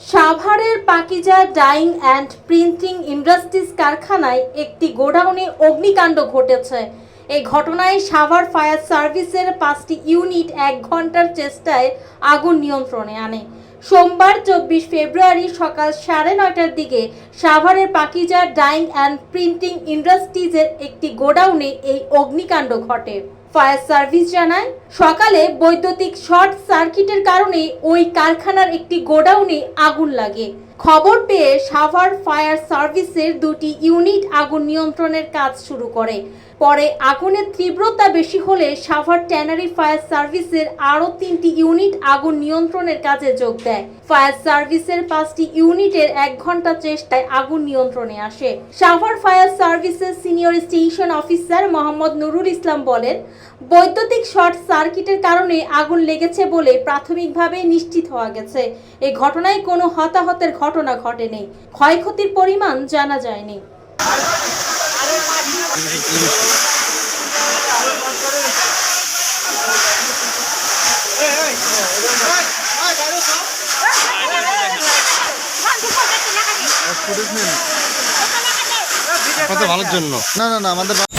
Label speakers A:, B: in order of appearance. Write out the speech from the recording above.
A: সাভারের Pakiza dyeing and printing industries কারখানায় একটি গোডাউনে অগ্নিকাণ্ড ঘটেছে। এই ঘটনায় সাভার ফায়ার সার্ভিসের পাঁচটি ইউনিট এক ঘণ্টার চেষ্টায় আগুন নিয়ন্ত্রণে আনে। সোমবার চব্বিশ ফেব্রুয়ারি সকাল সাড়ে নয়টার দিকে সাভারের পাকিজা ডাইং অ্যান্ড প্রিন্টিং ইন্ডাস্ট্রিজের একটি গোডাউনে এই অগ্নিকাণ্ড ঘটে। ফায়ার সার্ভিস জানায় সকালে বৈদ্যুতিক শর্ট সার্কিটের কারণে ওই কারখানার একটি গোডাউনে আগুন লাগে। খবর পেয়ে সাভার ফায়ার সার্ভিসের দুটি ইউনিট আগুন নিয়ন্ত্রণের কাজ শুরু করে। পরে আগুনের তীব্রতা বেশি হলে সাভার ট্যানারি ফায়ার সার্ভিসের আরও তিনটি ইউনিট আগুন নিয়ন্ত্রণের কাজে যোগ দেয়। ফায়ার সার্ভিসের পাঁচটি ইউনিটের এক ঘণ্টা চেষ্টায় আগুন নিয়ন্ত্রণে আসে। সাভার ফায়ার সার্ভিসের senior station officer Mohammad Nurul Islam বলেন, বৈদ্যুতিক শর্ট সার্কিটের কারণে আগুন লেগেছে বলে প্রাথমিকভাবে নিশ্চিত হওয়া গেছে। এই ঘটনায় কোনো হতাহতের ঘটনা ঘটেনি ক্ষয়ক্ষতির পরিমাণ জানা যায়নি
B: কত ভালোর জন্য
C: না না না আমাদের